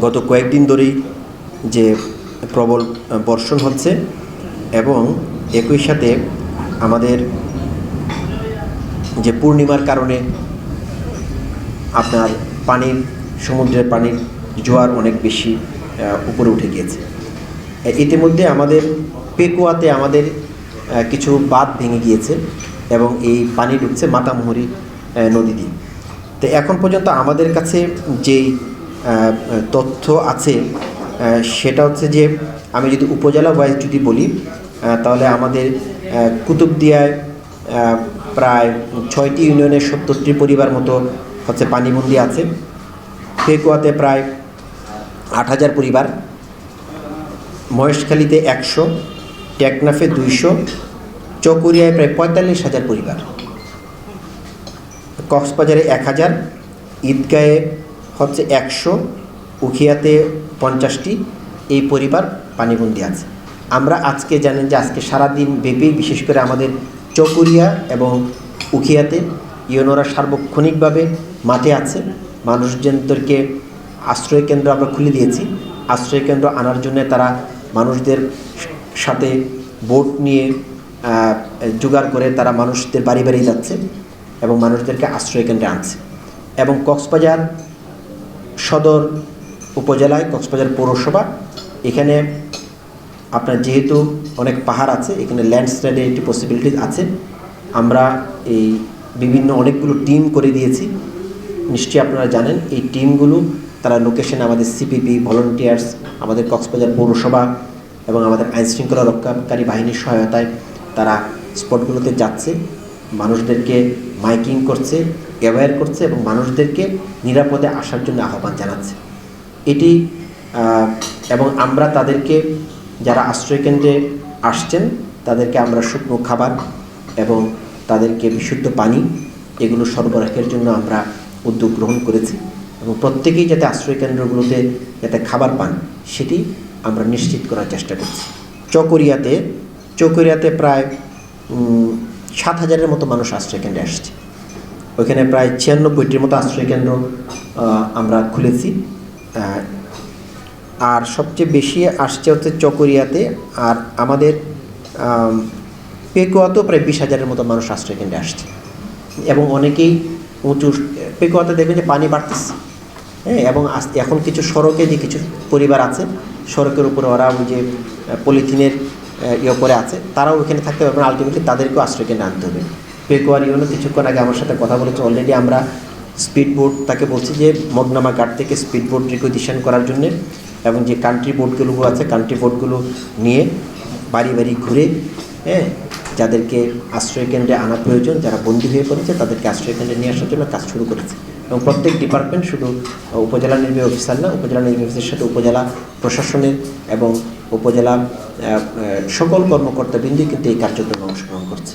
গত কয়েকদিন ধরেই যে প্রবল বর্ষণ হচ্ছে এবং একই সাথে আমাদের যে পূর্ণিমার কারণে আপনার পানির, সমুদ্রের পানির জোয়ার অনেক বেশি উপরে উঠে গিয়েছে। ইতিমধ্যে আমাদের পেকুয়াতে আমাদের কিছু বাঁধ ভেঙে গিয়েছে এবং এই পানি ঢুকছে মাতামুহুরি নদী দিয়ে তো এখন পর্যন্ত আমাদের কাছে যেই তথ্য আছে সেটা হচ্ছে যে, আমি যদি উপজেলা ওয়াইজ যদি বলি তাহলে আমাদের কুতুবদিয়ায় প্রায় ছয়টি ইউনিয়নের সত্তরটি পরিবার মতো হচ্ছে পানিবন্দি আছে। ফেকুয়াতে প্রায় আট হাজার পরিবার। মহেশখালীতে একশো, টেকনাফে দুইশো, চকুরিয়ায় প্রায় পঁয়তাল্লিশ হাজার পরিবার। কক্সবাজারে এক হাজার ঈদগাহে হচ্ছে একশো, উখিয়াতে পঞ্চাশটি। এই পরিবার পানিবন্দি আছে। আমরা আজকে জানেন যে আজকে সারাদিন ব্যাপী বিশেষ করে আমাদের চকুরিয়া এবং উখিয়াতে ইউনোরা সার্বক্ষণিকভাবে মাঠে আছে। মানুষজনদেরকে আশ্রয় কেন্দ্র আমরা খুলে দিয়েছি। আশ্রয় কেন্দ্র আনার জন্য তারা মানুষদের সাথে বোট নিয়ে জোগাড় করে তারা মানুষদের বাড়ি বাড়ি যাচ্ছে। এবং মানুষদেরকে আশ্রয় কেন্দ্রে আনছে। এবং কক্সবাজার সদর উপজেলায়, কক্সবাজার পৌরসভা, এখানে আপনার যেহেতু অনেক পাহাড় আছে, এখানে ল্যান্ডস্লাইডের একটি পসিবিলিটি আছে। আমরা এই বিভিন্ন অনেকগুলো টিম করে দিয়েছি। নিশ্চয়ই আপনারা জানেন, এই টিমগুলো তারা লোকেশনে আমাদের সিপিপি ভলেন্টিয়ার্স আমাদের কক্সবাজার পৌরসভা এবং আমাদের আইনশৃঙ্খলা রক্ষাকারী বাহিনীর সহায়তায় তারা স্পটগুলোতে যাচ্ছে। মানুষদেরকে মাইকিং করছে অ্যাওয়্যার করছে এবং মানুষদেরকে নিরাপদে আসার জন্য আহ্বান জানাচ্ছে। এটি এবং আমরা তাদেরকে, যারা আশ্রয়কেন্দ্রে আসছেন, তাদেরকে আমরা শুকনো খাবার এবং তাদেরকে বিশুদ্ধ পানি, এগুলো সরবরাহের জন্য আমরা উদ্যোগ গ্রহণ করেছি এবং প্রত্যেকেই যাতে আশ্রয়কেন্দ্রগুলোতে যাতে খাবার পান, সেটি আমরা নিশ্চিত করার চেষ্টা করছি। চকরিয়াতে চকরিয়াতে প্রায় সাত হাজারের মতো মানুষ আশ্রয়কেন্দ্রে আসছে। ওইখানে প্রায় ছিয়ানব্বইটির মতো আশ্রয়কেন্দ্র আমরা খুলেছি। আর সবচেয়ে বেশি আসছে হচ্ছে চকরিয়াতে। আর আমাদের আম, পেকুয়াতেও প্রায় বিশ হাজারের মতো মানুষ আশ্রয়কেন্দ্রে আসছে। এবং অনেকেই উঁচু পেকুয়াতে দেখবেন যে পানি বাড়তেছে। হ্যাঁ এবং এখন কিছু সড়কে যে কিছু পরিবার আছে সড়কের উপরে ওরা ওই যে পলিথিনের ইয়ে করে আছে। তারাও ওখানে থাকতে পারবে আলটিমেটলি তাদেরকেও আশ্রয়কেন্দ্রে আনতে হবে। পেকুয়ার ইউনো কিছুক্ষণ আগে আমার সাথে কথা বলেছে। অলরেডি আমরা স্পিড বোর্ড তাকে বলছি যে মগনামা কার্ড থেকে স্পিড বোর্ড রিকুইজিশন করার জন্যে এবং যে কান্ট্রি বোর্ডগুলো আছে কান্ট্রি বোর্ডগুলো নিয়ে বাড়ি বাড়ি ঘুরে হ্যাঁ যাদেরকে আশ্রয়কেন্দ্রে আনা প্রয়োজন, যারা বন্দী হয়ে পড়েছে, তাদেরকে আশ্রয়কেন্দ্রে নিয়ে আসার জন্য কাজ শুরু করেছে। এবং প্রত্যেক ডিপার্টমেন্ট শুধু উপজেলা নির্বাহী অফিসার না, উপজেলা নির্বাহী অফিসের সাথে উপজেলা প্রশাসনের এবং উপজেলা সকল কর্মকর্তা সকল কর্মকর্তাবৃন্দই কিন্তু এই কার্যক্রমে অংশগ্রহণ করছে।